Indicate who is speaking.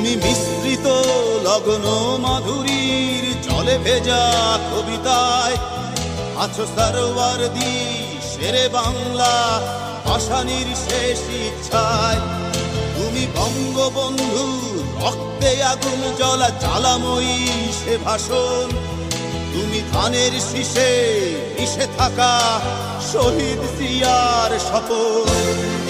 Speaker 1: তুমি মিশ্রিত, লগ্ন মাধুরীর জলে ভেজা কবিতায়। আছো সরোয়ার দি, শেরে বাংলা ভাষানির শেষ ইচ্ছায়। তুমি বঙ্গবন্ধু, রক্তে আগুন জ্বলা, জ্বালাময়ী সে ভাষণ। তুমি ধানের শীষে মিশে থাকা, শহীদ সিয়ার শপথ।